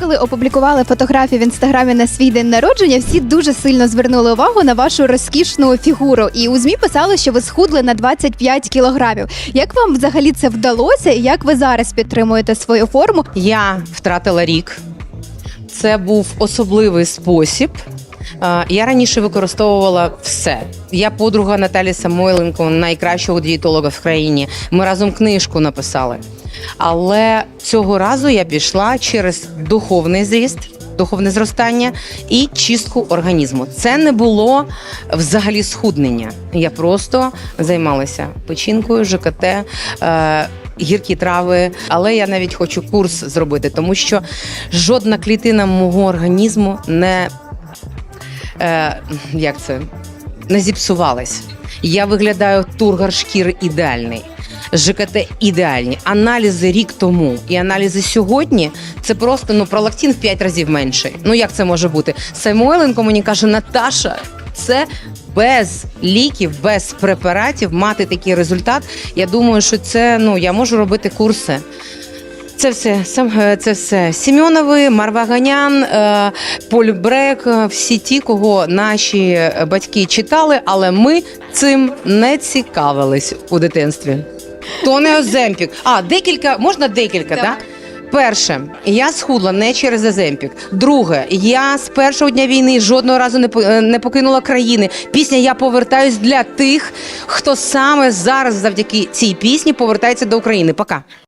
Коли опублікували фотографію в інстаграмі на свій день народження, всі дуже сильно звернули увагу на вашу розкішну фігуру. І у змі писали, що ви схудли на 25 кілограмів. Як вам взагалі це вдалося? І як ви зараз підтримуєте свою форму? Я втратила рік. Це був особливий спосіб. Е, Я раніше використовувала все. Я подруга Наталі Самойленко, найкращого дієтолога в країні. Ми разом книжку написали. Але цього разу я пішла через духовний зріст, духовне зростання і чистку організму. Це не було взагалі схуднення. Я просто займалася печінкою, ЖКТ. Е- Гіркі трави, але я навіть хочу курс зробити, тому що жодна клітина мого організму не е, як це не зіпсувалась. Я виглядаю тургар шкіри ідеальний. ЖКТ ідеальні. Аналізи рік тому і аналізи сьогодні це просто ну пролактин в 5 разів менший. Ну як це може бути? Самойленко мені каже, Наташа, це без ліків, без препаратів мати такий результат. Я думаю, що це ну я можу робити курси. Це все сам е, це все Сімьонови, Марваганян, е, Поль Брек, е, всі ті, кого наші батьки читали, але ми цим не цікавились у дитинстві. То не Оземпік. А декілька можна декілька, так? Так. Перше, я схудла не через Оземпік. Друге, я з першого дня війни жодного разу не не покинула країни. Пісня Я повертаюсь для тих, хто саме зараз завдяки цій пісні повертається до України. Пока.